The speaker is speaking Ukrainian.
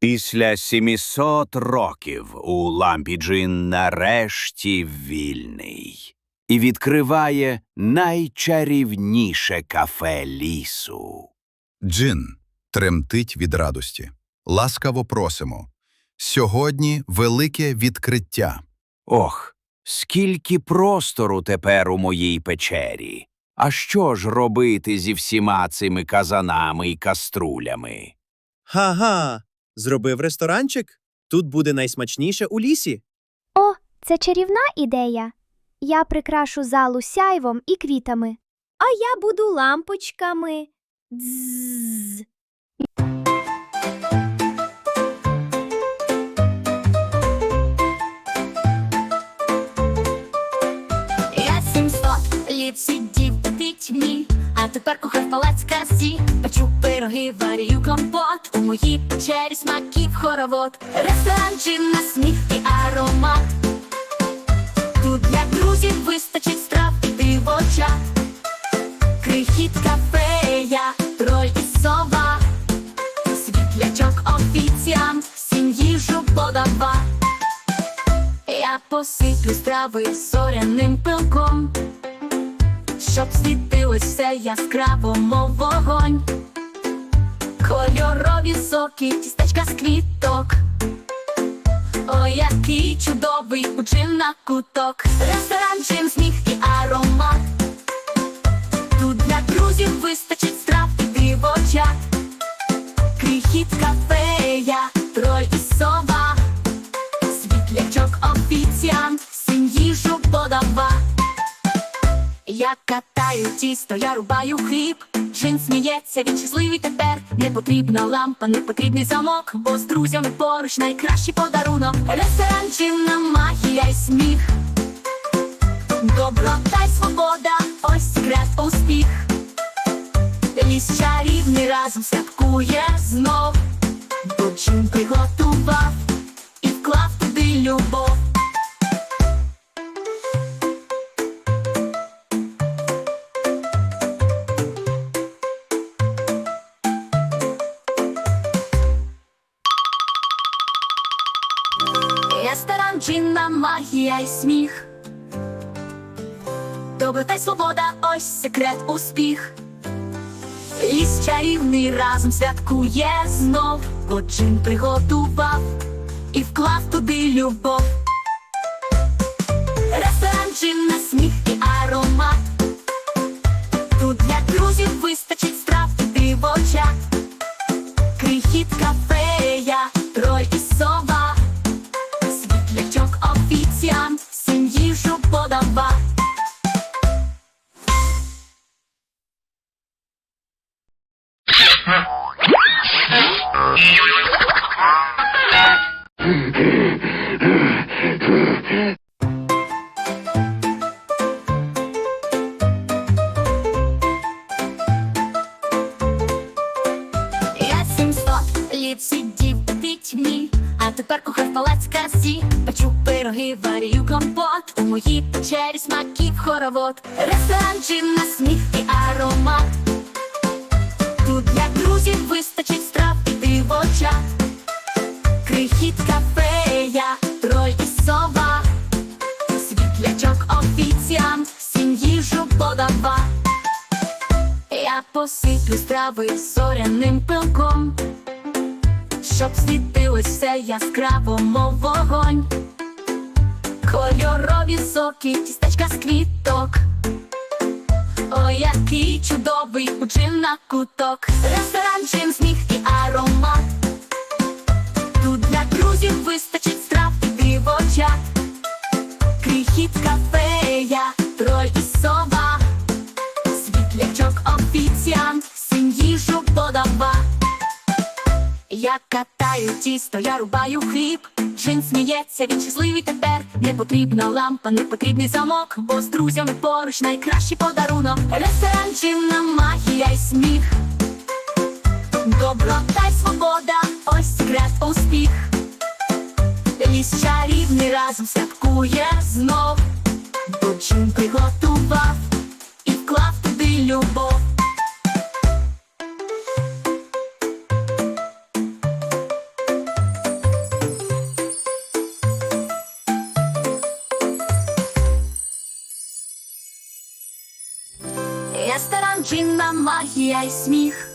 Після 700 років у Лампіджин нарешті вільний і відкриває найчарівніше кафе лісу. Джин тремтить від радості. Ласкаво просимо. Сьогодні велике відкриття. Ох, скільки простору тепер у моїй печері. А що ж робити зі всіма цими казанами і каструлями? Га-га, зробив ресторанчик? Тут буде найсмачніше у лісі. О, це чарівна ідея. Я прикрашу залу сяйвом і квітами. А я буду лампочками. Дзз. Красі, печу пироги, варію компот, у моїй печері смаків хоровод, ресторан джин на сміх і аромат. Тут для друзів вистачить страв і дивоча, крихіт кафея, троль і сова, світлячок офіціант, всім їжу подава. Я посиплю страви зоряним пилком, щоб світилось все яскраво, мов вогонь, кольорові соки, тістечка з квіток. О, який чудовий на куток, ресторан, чим сміх і аромат. Тут для друзів вистачить страв і дивочат, крихіт кафея, троль і сова. Світлячок офіціант, всім їжу подава. Я катаю тісто, я рубаю хліб. Джин сміється, він щасливий тепер. Не потрібна лампа, не потрібний замок, бо з друзями поруч найкращий подарунок. Ресторан, чинна магія й сміх. Доброта й свобода, ось секрет успіх. Ліс чарівний разом святкує знов, бо Джин приготував Ресторан, чинна магія й сміх. Доброта й свобода, ось секрет успіх. Ліс чарівний разом святкує знов, джин приготував і вклав туди любов. Ресторан джин на сміх і аромат. Тут для друзів вистачить страв і дивочат. Крихіт літ сидів у пітьмі, а тепер кухар палац красі, печу пироги, варію компот, у моїй печері смаків хоровод, ресторан, джин на сміх і аромат. Тут для друзів вистачить страв і дивоча, крихіт кафея, троль і сова, світлячок офіціант, всім їжу подава. Я посиплю страви зоряним пилком, щоб світилось яскраво, мов вогонь, кольорові соки, тістечка з квіток. О, який чудовий на куток, ресторан, чим сміх і аромат. Тут для друзів вистачить страв і дивочат, крихіт Я катаю тісто, я рубаю хліб. Джин сміється, він щасливий тепер. Не потрібна лампа, не потрібний замок, бо з друзями поруч найкращий подарунок. Ресторан, чинна магія й сміх. Доброта й свобода, ось секрет успіх. Ліс чарівний разом святкує знов, бо Джин приготував і вклав туди любов. Ресторан, джинна, магія і сміх.